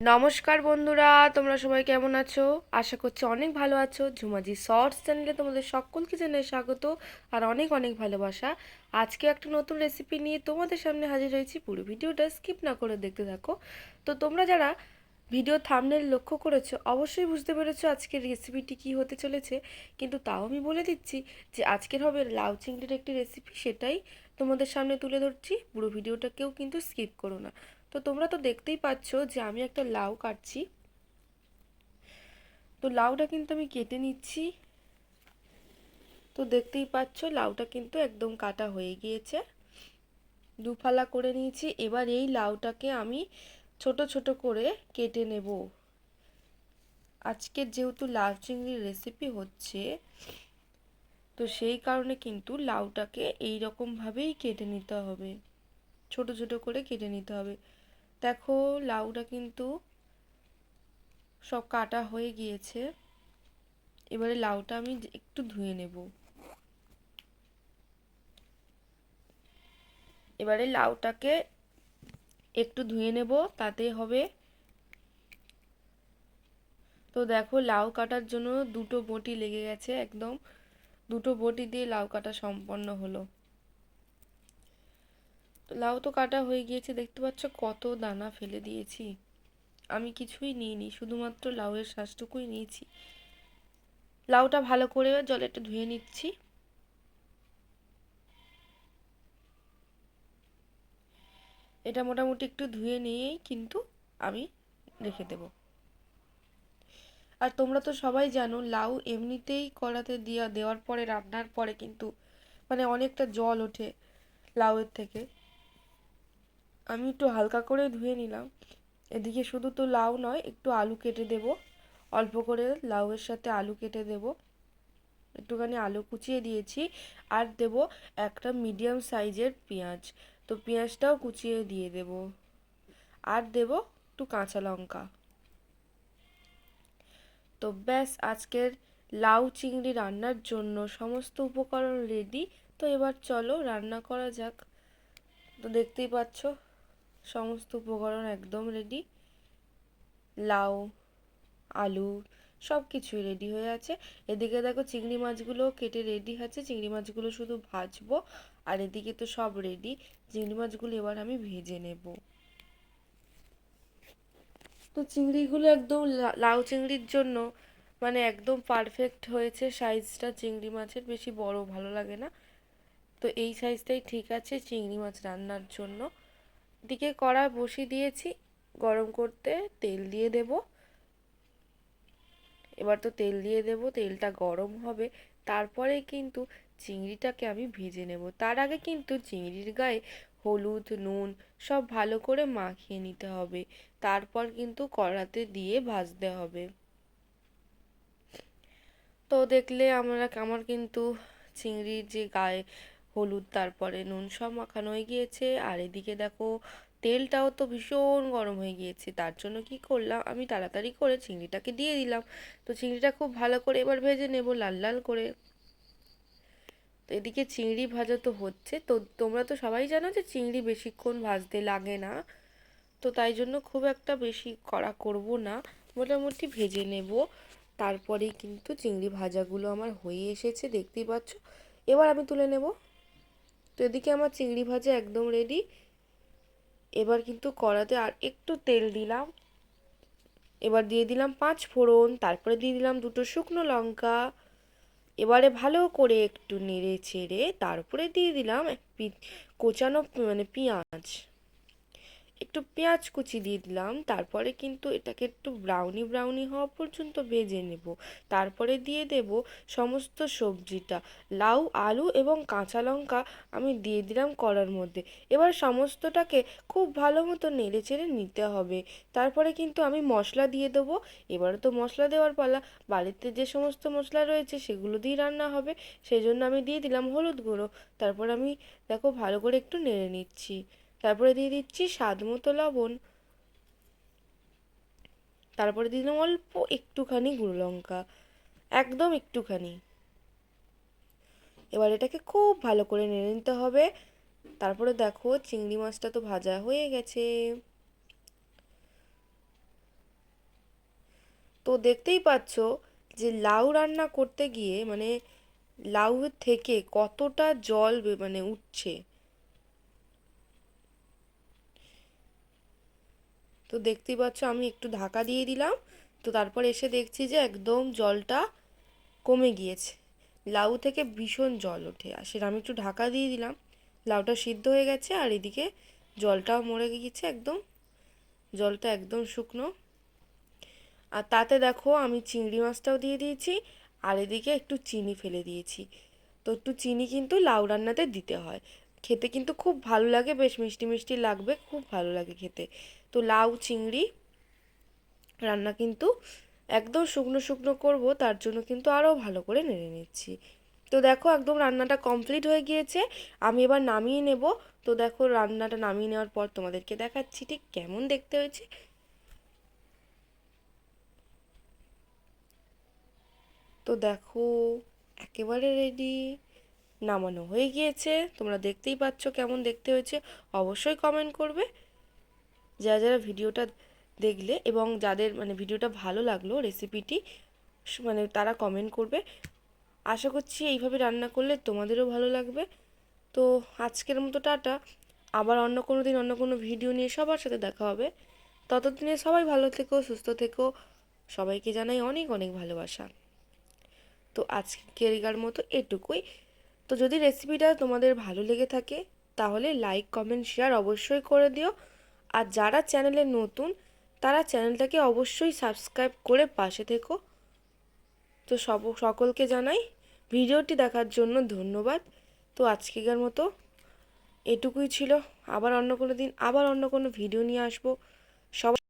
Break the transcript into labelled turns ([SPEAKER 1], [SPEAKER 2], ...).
[SPEAKER 1] নমস্কার বন্ধুরা, তোমরা সবাই কেমন আছো? আশা করছি অনেক ভালো আছো। ঝুমাজি শর্টস চ্যানেলে তোমাদের সকলকে জানাই স্বাগত আর অনেক অনেক ভালোবাসা। আজকে একটা নতুন রেসিপি নিয়ে তোমাদের সামনে হাজির হয়েছি। পুরো ভিডিওটা স্কিপ না করে দেখতে থাকো। তো তোমরা যারা ভিডিও থামনেল লক্ষ্য করেছ, অবশ্যই বুঝতে পেরেছ আজকের রেসিপিটি কী হতে চলেছে। কিন্তু তাও আমি বলে দিচ্ছি যে আজকের হবে লাউ চিংড়ির একটি রেসিপি সেটাই তোমাদের সামনে তুলে ধরছি। পুরো ভিডিওটা কেউ কিন্তু স্কিপ করো না। তো তোমরা তো দেখতেই পাচ্ছ যে আমি একটা লাউ কাটছি। তো লাউটা কিন্তু আমি কেটে নিচ্ছি। তো দেখতেই পাচ্ছ লাউটা কিন্তু একদম কাটা হয়ে গিয়েছে। দুফালা করে নিয়েছি। এবার এই লাউটাকে আমি ছোট ছোট করে কেটে নেব। আজকের যেহেতু লাউ চিংড়ির রেসিপি হচ্ছে, তো সেই কারণে কিন্তু লাউটাকে এই রকমভাবেই কেটে নিতে হবে। ছোট ছোট করে কেটে নিতে হবে। দেখো, লাউটা কিন্তু সব কাটা হয়ে গিয়েছে। এবারে লাউটা আমি একটু ধুয়ে নেব। এবারে লাউটাকে একটু ধুয়ে নেব, তাতে হবে তো দেখো, লাউ কাটার জন্য দুটো বটি লেগে গেছে একদম। দুটো বটি দিয়ে লাউ কাটা সম্পন্ন হলো। লাউ তো কাটা হয়ে গিয়েছে, দেখতে পাচ্ছ কত দানা ফেলে দিয়েছি। আমি কিছুই নিইনি, শুধুমাত্র লাউয়ের শ্বাসটুকুই নিয়েছি। লাউটা ভালো করে জলে একটু ধুয়ে নিচ্ছি। এটা মোটামুটি একটু ধুয়ে নিয়েই কিন্তু আমি রেখে দেব। আর তোমরা তো সবাই জানো, লাউ এমনিতেই কড়াতে দিয়া দেওয়ার পরে, রান্নার পরে কিন্তু মানে অনেকটা জল ওঠে লাউয়ের থেকে। আমি একটু হালকা করে ধুয়ে নিলাম। এদিকে শুধু তো লাউ নয়, একটু আলু কেটে দেব। অল্প করে লাউয়ের সাথে আলু কেটে দেব। একটুখানি আলু কুচিয়ে দিয়েছি আর দেব একটা মিডিয়াম সাইজের পেঁয়াজ। তো পেঁয়াজটাও কুচিয়ে দিয়ে দেব। আর দেব একটু কাঁচা লঙ্কা। তো ব্যাস, আজকের লাউ চিংড়ি রান্নার জন্য সমস্ত উপকরণ রেডি তো এবার চলো রান্না করা যাক। তো দেখতেই পাচ্ছ সমস্ত উপকরণ একদম রেডি লাউ, আলু সব কিছুই রেডি হয়ে আছে। এদিকে দেখো চিংড়ি মাছগুলো কেটে রেডি আছে চিংড়ি মাছগুলো শুধু ভাজবো আর এদিকে তো সব রেডি চিংড়ি মাছগুলো এবার আমি ভেজে নেব। তো চিংড়িগুলো একদম লাউ চিংড়ির জন্য মানে একদম পারফেক্ট হয়েছে সাইজটা চিংড়ি মাছের বেশি বড় ভালো লাগে না। তো এই সাইজটাই ঠিক আছে চিংড়ি মাছ রান্নার জন্য। দিকে কড়া বসিয়ে দিয়েছি, গরম করতে তেল দিয়ে দেব। এবার তো তেল দিয়ে দেব, তেলটা গরম হবে। তারপরে কিন্তু চিংড়িটাকে আমি ভেজে নেব। তার আগে কিন্তু চিংড়ির গায়ে হলুদ, নুন সব ভালো করে মাখিয়ে নিতে হবে। তারপর কিন্তু কড়াতে দিয়ে ভাজতে হবে। তো দেখলে আমরা, আমার কিন্তু চিংড়ির যে গায়ে হলুদ, তারপরে নুন সব মাখানো হয়ে গিয়েছে। আর এদিকে দেখো, তেলটাও তো ভীষণ গরম হয়ে গিয়েছে। তার জন্য কি করলাম, আমি তাড়াতাড়ি করে চিংড়িটাকে দিয়ে দিলাম। তো চিংড়িটা খুব ভালো করে এবার ভেজে নেব লাল লাল করে। তো এদিকে চিংড়ি ভাজা তো হচ্ছে। তো তোমরা তো সবাই জানো যে চিংড়ি বেশিক্ষণ ভাজতে লাগে না। তো তাই জন্য খুব একটা বেশি কড়া করব না। মোটামুটি ভেজে নেব। তারপরেই কিন্তু চিংড়ি ভাজাগুলো আমার হয়ে এসেছে, দেখতেই পাচ্ছ। এবার আমি তুলে নেব তো এদিকে আমার চিংড়ি ভাজা একদম রেডি এবার কিন্তু কড়াতে আর একটু তেল দিলাম। এবার দিয়ে দিলাম পাঁচ ফোড়ন, তারপরে দিয়ে দিলাম দুটো শুকনো লঙ্কা। এবারে ভালো করে একটু নেড়ে চেড়ে তারপরে দিয়ে দিলাম কোচানো মানে পেঁয়াজ। একটু পেঁয়াজ কুচি দিয়ে দিলাম, তারপরে কিন্তু এটাকে একটু ব্রাউনি ব্রাউনি হওয়া পর্যন্ত ভেজে নেব। তারপরে দিয়ে দেব সমস্ত সবজিটা। লাউ, আলু এবং কাঁচা লঙ্কা আমি দিয়ে দিলাম কড়ার মধ্যে। এবার সমস্তটাকে খুব ভালো মতো নেড়ে চেড়ে নিতে হবে। তারপরে কিন্তু আমি মশলা দিয়ে দেবো। এবারে তো মশলা দেওয়ার পালা। বাড়িতে যে সমস্ত মশলা রয়েছে সেগুলো দিয়ে রান্না হবে। সেই জন্য আমি দিয়ে দিলাম হলুদ গুঁড়ো। তারপর আমি, দেখো, ভালো করে একটু নেড়ে নিচ্ছি। তারপরে দিয়ে দিচ্ছি স্বাদ মতো লবণ। তারপরে দিলাম অল্প একটুখানি গুঁড়ো লঙ্কা। একদম একটুখানি। এবার এটাকে খুব ভালো করে নেড়ে নিতে হবে। তারপরে দেখো চিংড়ি মাছটা তো ভাজা হয়ে গেছে। তো দেখতেই পাচ্ছ যে লাউ রান্না করতে গিয়ে মানে লাউ থেকে কতটা জল মানে উঠছে। তো দেখতেই পাচ্ছ, আমি একটু ঢাকা দিয়ে দিলাম। তো তারপর এসে দেখছি যে একদম জলটা কমে গিয়েছে। লাউ থেকে ভীষণ জল ওঠে। আর সেটা আমি একটু ঢাকা দিয়ে দিলাম। লাউটা সিদ্ধ হয়ে গেছে আর এদিকে জলটাও মরে গিয়েছে একদম। জলটা একদম শুকনো। আর তাতে দেখো, আমি চিংড়ি মাছটাও দিয়ে দিয়েছি। আর এদিকে একটু চিনি ফেলে দিয়েছি। তো একটু চিনি কিন্তু লাউ রান্নাতে দিতে হয়। খেতে কিন্তু খুব ভালো লাগে, বেশ মিষ্টি মিষ্টি লাগবে, খুব ভালো লাগে খেতে। তো লাউ, চিংড়ি রান্না কিন্তু একদম শুকনো শুকনো করব, তার জন্য কিন্তু আরও ভালো করে নেড়ে নিচ্ছি। তো দেখো একদম রান্নাটা কমপ্লিট হয়ে গিয়েছে, আমি এবার নামিয়ে নেব। তো দেখো রান্নাটা নামিয়ে নেওয়ার পর তোমাদেরকে দেখাচ্ছি ঠিক কেমন দেখতে হয়েছে। তো দেখো, একেবারে রেডি নামানো হয়ে গিয়েছে। তোমরা দেখতেই পাচ্ছ কেমন দেখতে হয়েছে। অবশ্যই কমেন্ট করবে। যারা যারা ভিডিওটা দেখলে এবং যাদের মানে ভিডিওটা ভালো লাগল রেসিপিটি মানে তারা কমেন্ট করবে। আশা করছি এইভাবে রান্না করলে তোমাদেরও ভালো লাগবে। তো আজকের মতো টাটা। আবার অন্য কোনো দিন অন্য কোনো ভিডিও নিয়ে সবার সাথে দেখা হবে। ততদিনে সবাই ভালো থেকো, সুস্থ থেকো। সবাইকে জানাই অনেক অনেক ভালোবাসা। তো আজকের মতো এটুকুই। তো যদি রেসিপিটা তোমাদের ভালো লেগে থাকে, তাহলে লাইক কমেন্ট শেয়ার অবশ্যই করে দিও। আর যারা চ্যানেলে নতুন, তারা চ্যানেলটাকে অবশ্যই সাবস্ক্রাইব করে পাশে থেকো। তো সব, সকলকে জানাই, ভিডিওটি দেখার জন্য ধন্যবাদ। তো আজকেকার মতো এটুকুই ছিল। আবার অন্য কোনো দিন, আবার অন্য কোনো ভিডিও নিয়ে আসব। সবাই